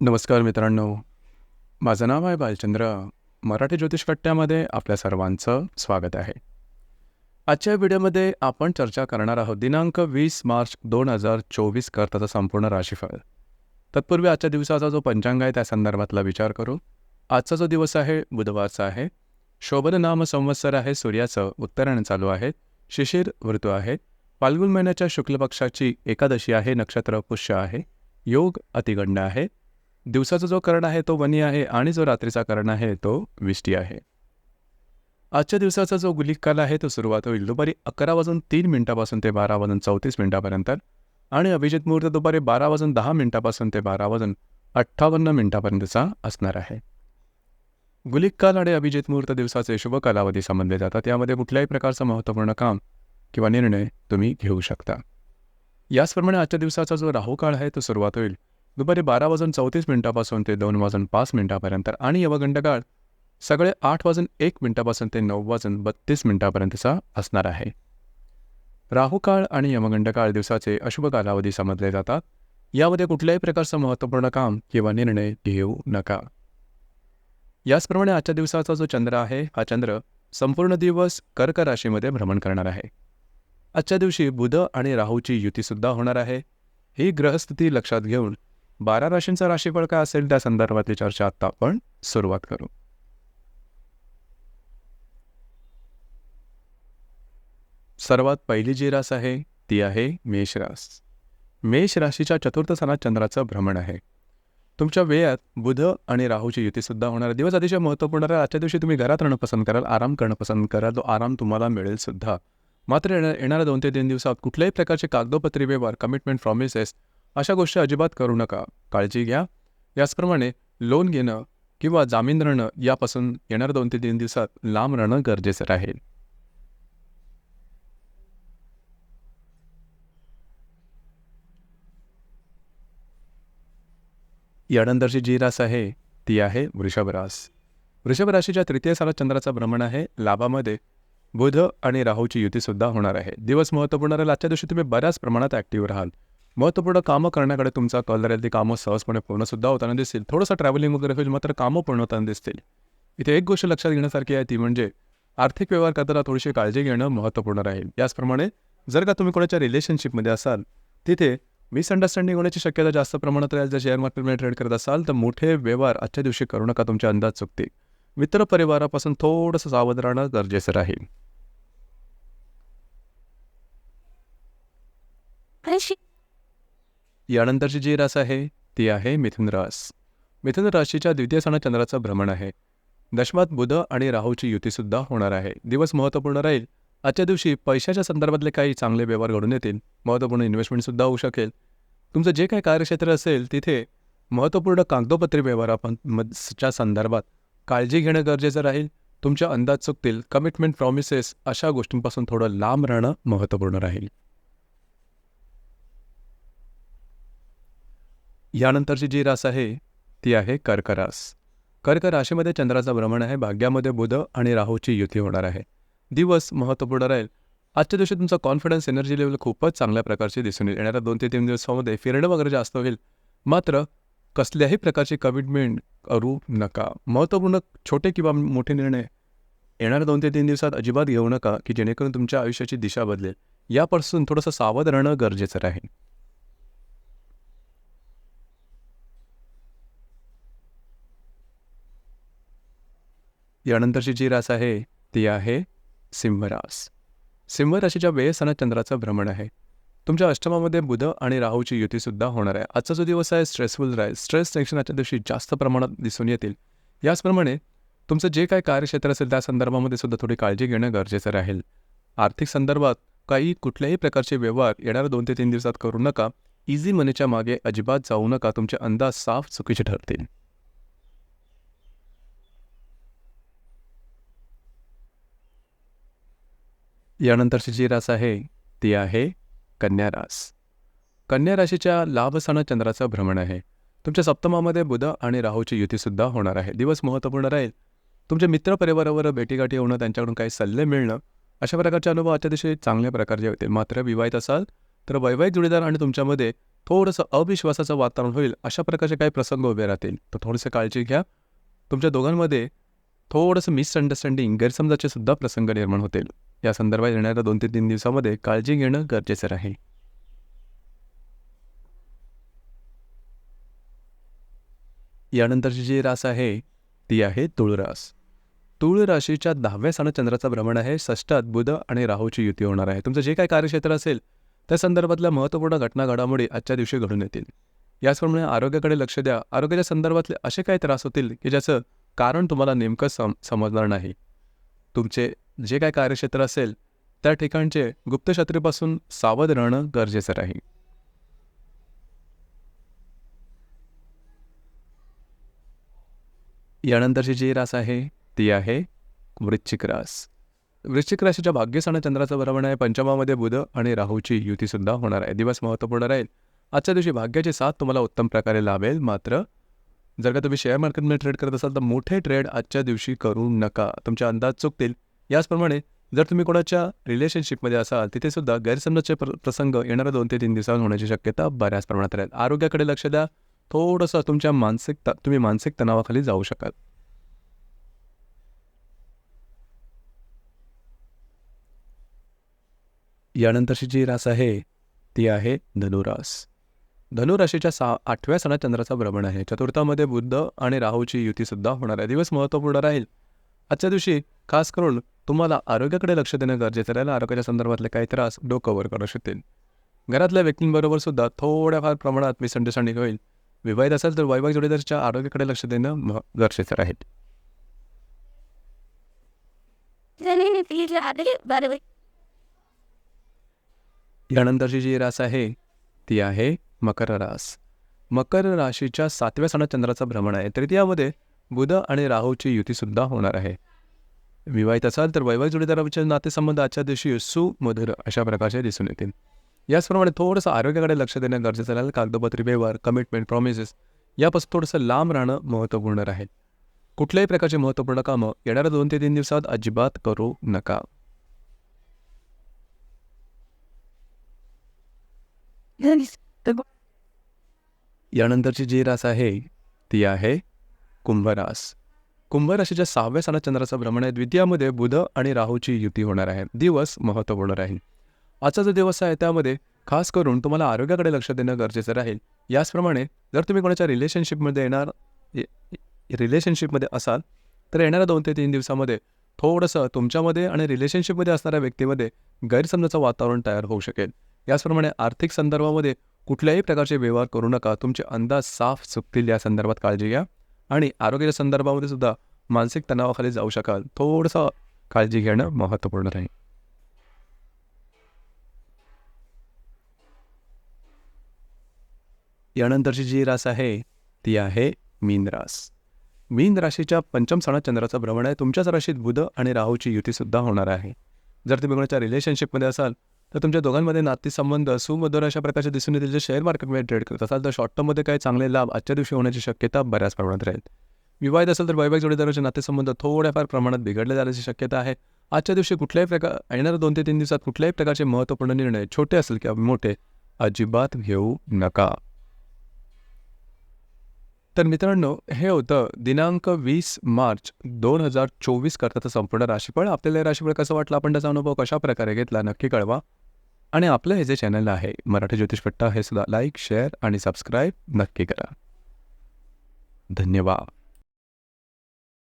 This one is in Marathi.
नमस्कार मित्रांनो. माझं नाव आहे बालचंद्र. मराठी ज्योतिष कट्ट्यामध्ये आपल्या सर्वांचं स्वागत आहे. आजच्या व्हिडिओमध्ये आपण चर्चा करणार आहोत दिनांक वीस मार्च दोन हजार चोवीस करताचा संपूर्ण राशीफळ. तत्पूर्वी आजच्या दिवसाचा जो पंचांग आहे त्या संदर्भातला विचार करू. आजचा जो दिवस आहे बुधवारचा आहे. शोभन नाम संवत्सर आहे सूर्याचं उत्तरायण चालू आहे. शिशिर ऋतू आहे. फाल्गुन महिन्याच्या शुक्ल पक्षाची एकादशी आहे नक्षत्र पुष्य आहे. योग अतिगंड आहे. दिवसाचा जो करण आहे तो वनी आहे आणि जो रात्रीचा करण आहे तो विष्टी आहे. आजच्या दिवसाचा जो गुलिक काल आहे तो सुरुवात होईल दुपारी अकरा वाजून तीन मिनिटापासून ते बारा वाजून चौतीस मिनिटापर्यंत आणि अभिजित मुहूर्त दुपारी बारा वाजून दहा मिनिटापासून ते बारा वाजून अठ्ठावन्न मिनिटापर्यंतचा असणार आहे. गुलिक काल आणि अभिजित मुहूर्त दिवसाचे शुभ कालावधी समजले जातात. यामध्ये कुठल्याही प्रकारचं महत्त्वपूर्ण काम किंवा निर्णय तुम्ही घेऊ शकता. याचप्रमाणे आजच्या दिवसाचा जो राहू काळ आहे तो सुरुवात होईल दुपारी बारा वाजून चौतीस मिनिटापासून ते दोन वाजून पाच मिनिटापर्यंत आणि यवगंड काळ सगळे आठ वाजून एक मिनिटापासून ते नऊ वाजून बत्तीस मिनिटापर्यंतचा असणार आहे. राहू काळ आणि यमगंडकाळ दिवसाचे अशुभ कालावधी समजले जातात. यामध्ये कुठल्याही प्रकारचं महत्त्वपूर्ण काम किंवा निर्णय घेऊ नका. याचप्रमाणे आजच्या दिवसाचा जो चंद्र आहे हा चंद्र संपूर्ण दिवस कर्क राशीमध्ये भ्रमण करणार आहे. आजच्या दिवशी बुध आणि राहूची युतीसुद्धा होणार आहे. ही ग्रहस्थिती लक्षात घेऊन बारा राशींचा राशीफळ काय असेल त्या संदर्भातली चर्चा आता आपण सुरुवात करू. सर्वात पहिली जी रास आहे ती आहे मेष रास. मेष राशीच्या चतुर्थ सणात चंद्राचं भ्रमण आहे. तुमच्या वेळात बुध आणि राहूची युतीसुद्धा होणार दिवस अतिशय महत्त्वपूर्ण आहे. आजच्या दिवशी तुम्ही घरात राहणं पसंत कराल आराम करणं पसंत कराल तो आराम तुम्हाला मिळेल सुद्धा. मात्र येणार येणाऱ्या दोन ते तीन दिवसात कुठल्याही प्रकारचे कागदोपत्री व्यवहार कमिटमेंट प्रॉमिसेस अशा गोष्टी अजिबात करू नका. काळजी घ्या. याचप्रमाणे लोन घेणं किंवा जामीन राहणं यापासून येणार दोन ते तीन दिवसात लांब राहणं गरजेचं राहील. यानंतरची जी रास आहे ती आहे वृषभ रास. वृषभ राशीच्या तृतीय सालात चंद्राचा भ्रमण आहे. लाभामध्ये बुध आणि राहूची युतीसुद्धा होणार आहे. दिवस महत्त्वपूर्ण राहील. आजच्या दिवशी तुम्ही बऱ्याच प्रमाणात ॲक्टिव्ह राहाल. महत्त्वपूर्ण कामं करण्याकडे तुमचा कल राहील ती कामं सहजपणे पूर्णसुद्धा होताना दिसतील. थोडंसं ट्रॅव्हलिंग वगैरे होईल मात्र कामं पूर्ण होताना दिसतील. इथे एक गोष्ट लक्षात घेण्यासारखी आहे ती म्हणजे आर्थिक व्यवहार करताना थोडीशी काळजी घेणं महत्त्वपूर्ण राहील. याचप्रमाणे जर का तुम्ही कोणाच्या रिलेशनशिपमध्ये असाल तिथे मिसअंडरस्टँडिंग होण्याची शक्यता जास्त प्रमाणात राहील. जर शेअर मार्केटमध्ये ट्रेड करत असाल तर मोठे व्यवहार आजच्या दिवशी करू नका. तुमचे अंदाज चुकतील. मित्र परिवारापासून थोडंसं सावध राहणं गरजेचं राहील. यानंतरची जी रास आहे ती आहे मिथुन रास. मिथुन राशीच्या द्वितीय सण चंद्राचं भ्रमण आहे. दशमात बुध आणि राहूची युतीसुद्धा होणार आहे. दिवस महत्त्वपूर्ण राहील. आजच्या दिवशी पैशाच्या संदर्भातले काही चांगले व्यवहार घडून येतील. महत्त्वपूर्ण इन्व्हेस्टमेंटसुद्धा होऊ शकेल. तुमचं जे काही कार्यक्षेत्र असेल तिथे महत्त्वपूर्ण कागदोपत्री व्यवहार आपण च्या संदर्भात काळजी घेणं गरजेचं राहील. तुमच्या अंदाज चुकतील. कमिटमेंट प्रॉमिसेस अशा गोष्टींपासून थोडं लांब राहणं महत्त्वपूर्ण राहील. यानंतरची जी रास आहे ती आहे कर्क रास कर्क राशीमध्ये चंद्राचं भ्रमण आहे भाग्यामध्ये बुध आणि राहूची युती होणार आहे. दिवस महत्त्वपूर्ण राहील. आजच्या दिवशी तुमचा कॉन्फिडन्स एनर्जी लेवल खूपच चांगल्या प्रकारची दिसून येईल. येणाऱ्या दोन ते तीन दिवसामध्ये फिरणं वगैरे जास्त होईल. मात्र कसल्याही प्रकारची कमिटमेंट करू नका. महत्त्वपूर्ण छोटे किंवा मोठे निर्णय येणाऱ्या दोन ते तीन दिवसात अजिबात घेऊ नका की जेणेकरून तुमच्या आयुष्याची दिशा बदलेल. यापासून थोडंसं सावध राहणं गरजेचं राहील. यानंतरची जी रास आहे ती आहे सिंहरास. सिंह राशीच्या वेळेसाना चंद्राचं भ्रमण आहे. तुमच्या अष्टमामध्ये बुध आणि राहूची युतीसुद्धा होणार आहे. आजचा जो दिवस आहे स्ट्रेसफुल राहील. स्ट्रेस टेन्शन आजच्या दिवशी जास्त प्रमाणात दिसून येतील. याचप्रमाणे तुमचं जे काही कार्यक्षेत्र असेल त्या संदर्भामध्ये सुद्धा थोडी काळजी घेणं गरजेचं राहील. आर्थिक संदर्भात काही कुठल्याही प्रकारचे व्यवहार येणाऱ्या दोन ते तीन दिवसात करू नका. इझी मनीच्या मागे अजिबात जाऊ नका. तुमचे अंदाज साफ चुकीचे ठरतील. यानंतरची जी रास आहे ती आहे कन्या रास. कन्या राशीच्या लाभस्थानात चंद्राचं भ्रमण आहे. तुमच्या सप्तमामध्ये बुध आणि राहूची युतीसुद्धा होणार आहे. दिवस महत्त्वपूर्ण राहील. तुमच्या मित्रपरिवारावर भेटीगाठी होणं त्यांच्याकडून काही सल्ले मिळणं अशा प्रकारचे अनुभव अतिशय चांगल्या प्रकारचे होतील मात्र विवाहित असाल तर वैवाहिक जोडीदार आणि तुमच्यामध्ये थोडंसं अविश्वासाचं वातावरण होईल अशा प्रकारचे काही प्रसंग उभे राहतील. तर थोडीसं काळजी घ्या. तुमच्या दोघांमध्ये थोडंसं मिसअंडरस्टँडिंग गैरसमजाचे सुद्धा प्रसंग निर्माण होतील. या संदर्भात येणाऱ्या दोन ते तीन दिवसामध्ये काळजी घेणं गरजेचं राहील. यानंतरची जी रास आहे ती आहे तुळरास तुळ राशीच्या दहाव्या स्थानात चंद्राचा भ्रमण आहे षष्टात बुध आणि राहूची युती होणार आहे. तुमचं जे काही कार्यक्षेत्र असेल त्या संदर्भातल्या महत्त्वपूर्ण घटना घडामोडी आजच्या दिवशी घडून येतील. याचप्रमाणे आरोग्याकडे लक्ष द्या. आरोग्याच्या संदर्भातले असे काही त्रास होतील की ज्याचं कारण तुम्हाला नेमकं सम समजणार नाही. तुमचे जे काय कार्यक्षेत्र असेल त्या ठिकाणचे गुप्तशत्रूपासून सावध राहणं गरजेचं राहील. यानंतरची जी रास आहे ती आहे वृश्चिक रास. वृश्चिक राशीच्या भाग्यस्थानात चंद्राचं भ्रमण आहे. पंचमामध्ये बुध आणि राहूची युतीसुद्धा होणार आहे. दिवस महत्त्वपूर्ण राहील. आजच्या दिवशी भाग्याची साथ तुम्हाला उत्तम प्रकारे लाभेल. मात्र जर का तुम्ही शेअर मार्केटमध्ये ट्रेड करत असाल तर मोठे ट्रेड आजच्या दिवशी करू नका. तुमचे अंदाज चुकतील. याचप्रमाणे जर तुम्ही कोणाच्या रिलेशनशिपमध्ये असाल तिथे सुद्धा गैरसमजाचे प्र प्रसंग येणाऱ्या दोन ते तीन दिवसांवर होण्याची शक्यता बऱ्याच प्रमाणात राहील. आरोग्याकडे लक्ष द्या. थोडंसं तुमच्या मानसिक तुम्ही मानसिक तणावाखाली जाऊ शकाल. यानंतरची जी रास आहे ती आहे धनुरास. धनुराशीच्या सा आठव्या सणात चंद्राचा भ्रमण आहे. चतुर्थामध्ये बुद्ध आणि राहूची युतीसुद्धा होणार आहे. दिवस महत्त्वपूर्ण राहील. आजच्या दिवशी खास करून तुम्हाला आरोग्याकडे लक्ष देणं गरजेचं राहिलं आरोग्याच्या संदर्भातले काही त्रास डोकंवर करू शकतील. घरातल्या व्यक्तींबरोबर सुद्धा थोड्याफार प्रमाणात मिसअंडरस्टँडिंग होईल. विवाहित असेल तर वैवाहिक जोडीदारच्या आरोग्याकडे लक्ष देणं गरजेचं राहील. यानंतरची जी रास आहे ती आहे मकर रास. मकर राशीच्या सातव्या सणात चंद्राचं भ्रमण आहे. तृतीयामध्ये बुध आणि राहूची युतीसुद्धा होणार आहे. विवाहित असाल तर वैवाहिक जोडीदाराचे नातेसंबंध आजच्या दिवशी सुमधुर अशा प्रकारचे दिसून येतील. याचप्रमाणे थोडंसं आरोग्याकडे लक्ष देणं गरजेचं राहील. कागदोपत्री व्यवहार कमिटमेंट प्रॉमिसेस यापासून थोडंसं लांब राहणं महत्त्वपूर्ण राहील. कुठल्याही प्रकारचे महत्त्वपूर्ण कामं येणाऱ्या दोन ते तीन दिवसात अजिबात करू नका. यानंतरची जी रास आहे ती आहे कुंभरास. कुंभ राशीच्या सहाव्या सणात चंद्राचं भ्रमण आहे. द्वितीयामध्ये बुध आणि राहूची युती होणार आहे. दिवस महत्त्वपूर्ण राहील. आजचा जो दिवस आहे त्यामध्ये खास करून तुम्हाला आरोग्याकडे लक्ष देणं गरजेचं राहील. याचप्रमाणे जर तुम्ही कोणाच्या रिलेशनशिपमध्ये येणार रिलेशनशिपमध्ये असाल तर येणाऱ्या दोन ते तीन दिवसामध्ये थोडंसं तुमच्यामध्ये आणि रिलेशनशिपमध्ये असणाऱ्या व्यक्तीमध्ये गैरसमजाचं वातावरण तयार होऊ शकेल. याचप्रमाणे आर्थिक संदर्भामध्ये कुठल्याही प्रकारचे व्यवहार करू नका. तुमचे अंदाज साफ चुकतील या संदर्भात काळजी घ्या. आणि आरोग्याच्या संदर्भामध्ये सुद्धा मानसिक तणावाखाली जाऊ शकाल. थोडंसं काळजी घेणं महत्त्वपूर्ण राहील यानंतरची जी रास आहे ती आहे मीन रास. मीन राशीच्या पंचम सणात चंद्राचं भ्रमण आहे. तुमच्याच राशीत बुध आणि राहूची युतीसुद्धा होणार आहे. जर तुम्ही कोणाच्या रिलेशनशिपमध्ये असाल तर तुमच्या दोघांमध्ये नातेसंबंध सुमधुर अशा प्रकारच्या दिसून येतील जे शेअर मार्केटमध्ये ट्रेड करत असाल. तर शॉर्ट टर्ममध्ये काही चांगले लाभ आजच्या दिवशी होण्याची शक्यता बऱ्याच प्रमाणात राहील. विवाहित असेल तर वैवाहिक जोडीदाराचे नातेसंबंध थोड्याफार प्रमाणात बिघडले जाण्याची शक्यता आहे. आजच्या दिवशी कुठल्याही प्रकार येणाऱ्या दोन ते तीन दिवसात कुठल्याही प्रकारचे महत्त्वपूर्ण निर्णय छोटे असेल किंवा मोठे अजिबात घेऊ नका. तर मित्रांनो हे होतं दिनांक वीस मार्च दोन हजार चोवीस करताचं संपूर्ण राशीफळ. आपल्याला राशीफळ कसं वाटलं? आपण त्याचा अनुभव कशा प्रकारे घेतला? नक्की कळवा. आणि आपलं हे जे चॅनल आहे मराठी ज्योतिषपट्टा हे सुद्धा लाईक शेअर आणि सबस्क्राईब नक्की करा. धन्यवाद.